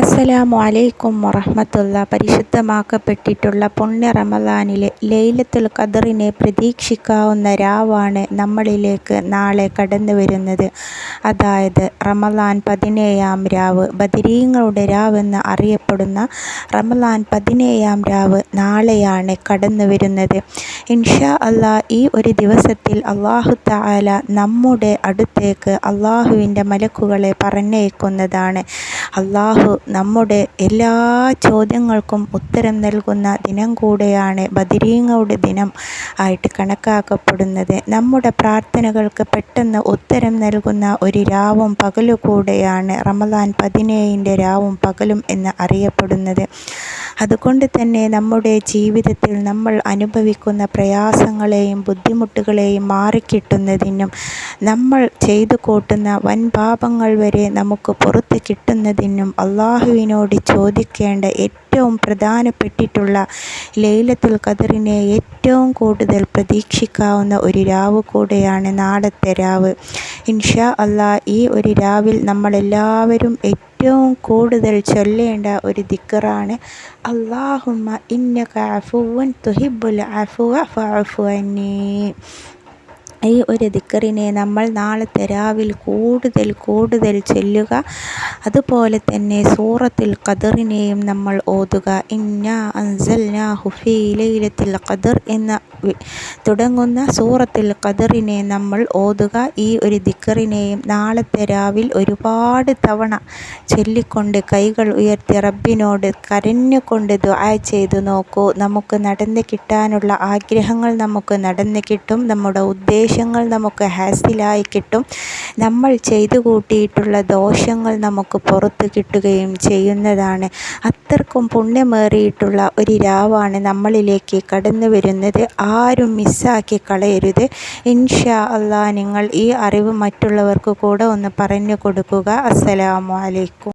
അസ്സലാമു അലൈക്കും വറഹ്മത്തുള്ള പരിശുദ്ധമാക്കപ്പെട്ടിട്ടുള്ള പുണ്യ റമദാനിലെ ലൈലത്തുൽ ഖദറിനെ പ്രതീക്ഷിക്കാവുന്ന രാവാണ് നമ്മളിലേക്ക് നാളെ കടന്നു വരുന്നത്. അതായത് റമദാൻ പതിനേഴാം രാവ് ബദരീങ്ങളുടെ രാവെന്ന് അറിയപ്പെടുന്ന റമദാൻ പതിനേഴാം രാവ് നാളെയാണ് കടന്നു വരുന്നത്. ഇൻഷാ അല്ലാ ഈ ഒരു ദിവസത്തിൽ അള്ളാഹു താല നമ്മുടെ അടുത്തേക്ക് അള്ളാഹുവിന്റെ മലക്കുകളെ പറഞ്ഞയക്കുന്നതാണ് അള്ളാഹു നമ്മുടെ എല്ലാ ചോദ്യങ്ങൾക്കും ഉത്തരം നൽകുന്ന ദിനം കൂടെയാണ് ബദരീങ്ങളുടെ ദിനം ആയിട്ട് കണക്കാക്കപ്പെടുന്നത്. നമ്മുടെ പ്രാർത്ഥനകൾക്ക് പെട്ടെന്ന് ഉത്തരം നൽകുന്ന ഒരു രാവും പകലും കൂടെയാണ് റമദാൻ പതിനേഴിന്റെ രാവും പകലും എന്ന് അറിയപ്പെടുന്നത്. അതുകൊണ്ട് തന്നെ നമ്മുടെ ജീവിതത്തിൽ നമ്മൾ അനുഭവിക്കുന്ന പ്രയാസങ്ങളെയും ബുദ്ധിമുട്ടുകളെയും മാറിക്കിട്ടുന്നതിനും നമ്മൾ ചെയ്തു കൂട്ടുന്ന വൻ പാപങ്ങൾ വരെ നമുക്ക് പുറത്ത് കിട്ടുന്നതിനും അള്ളാഹുവിനോട് ചോദിക്കേണ്ട ഏറ്റവും പ്രധാനപ്പെട്ടിട്ടുള്ള ലൈലത്തുൽ ഖദറിനെ ഏറ്റവും കൂടുതൽ പ്രതീക്ഷിക്കാവുന്ന ഒരു രാവ് കൂടെയാണ് നാളത്തെ രാവ്. ഇൻഷാ അല്ലാ ഈ ഒരു രാവിൽ നമ്മളെല്ലാവരും ഏറ്റവും കൂടുതൽ ചൊല്ലേണ്ട ഒരു ദിക്കറാണ് അള്ളാഹുമ്മ ഇന്നക അഫുവൻ തുഹിബുൽ അഫുവ ഫഅഫു അന്നീ. ഈ ഒരു ദിക്കറിനെ നമ്മൾ നാളത്തെ രാവിലെ കൂടുതൽ കൂടുതൽ ചൊല്ലുക. അതുപോലെ തന്നെ സൂറത്തിൽ ഖദറിനെയും നമ്മൾ ഓതുക. ഇന്ന അൻസൽനാഹു ഫീ ലൈലത്തുൽ ഖദർ എന്ന തുടങ്ങുന്ന സൂറത്തിൽ ഖദറിനെ നമ്മൾ ഓതുക. ഈ ഒരു ദിക്കറിനെയും നാളത്തെ രാവിലെ ഒരുപാട് തവണ ചൊല്ലിക്കൊണ്ട് കൈകൾ ഉയർത്തി റബ്ബിനോട് കരഞ്ഞുകൊണ്ട് ദുആ ചെയ്തു നോക്കൂ. നമുക്ക് നടന്ന് കിട്ടാനുള്ള ആഗ്രഹങ്ങൾ നമുക്ക് നടന്ന് കിട്ടും. നമ്മുടെ ഉദ്ദേശങ്ങൾ നമുക്ക് ഹാസിലായി കിട്ടും. നമ്മൾ ചെയ്തു കൂട്ടിയിട്ടുള്ള ദോഷങ്ങൾ നമുക്ക് പുറത്ത് കിട്ടുകയും ചെയ്യുന്നതാണ്. അത്രക്കും പുണ്യമേറിയിട്ടുള്ള ഒരു രാവാണ് നമ്മളിലേക്ക് കടന്നു വരുന്നത്. ആരും മിസ്സാക്കി കളയരുത്. ഇൻഷാ അള്ളാ നിങ്ങൾ ഈ അറിവ് മറ്റുള്ളവർക്ക് കൂടെ ഒന്ന് പറഞ്ഞു കൊടുക്കുക. അസ്സലാമു അലൈക്കും.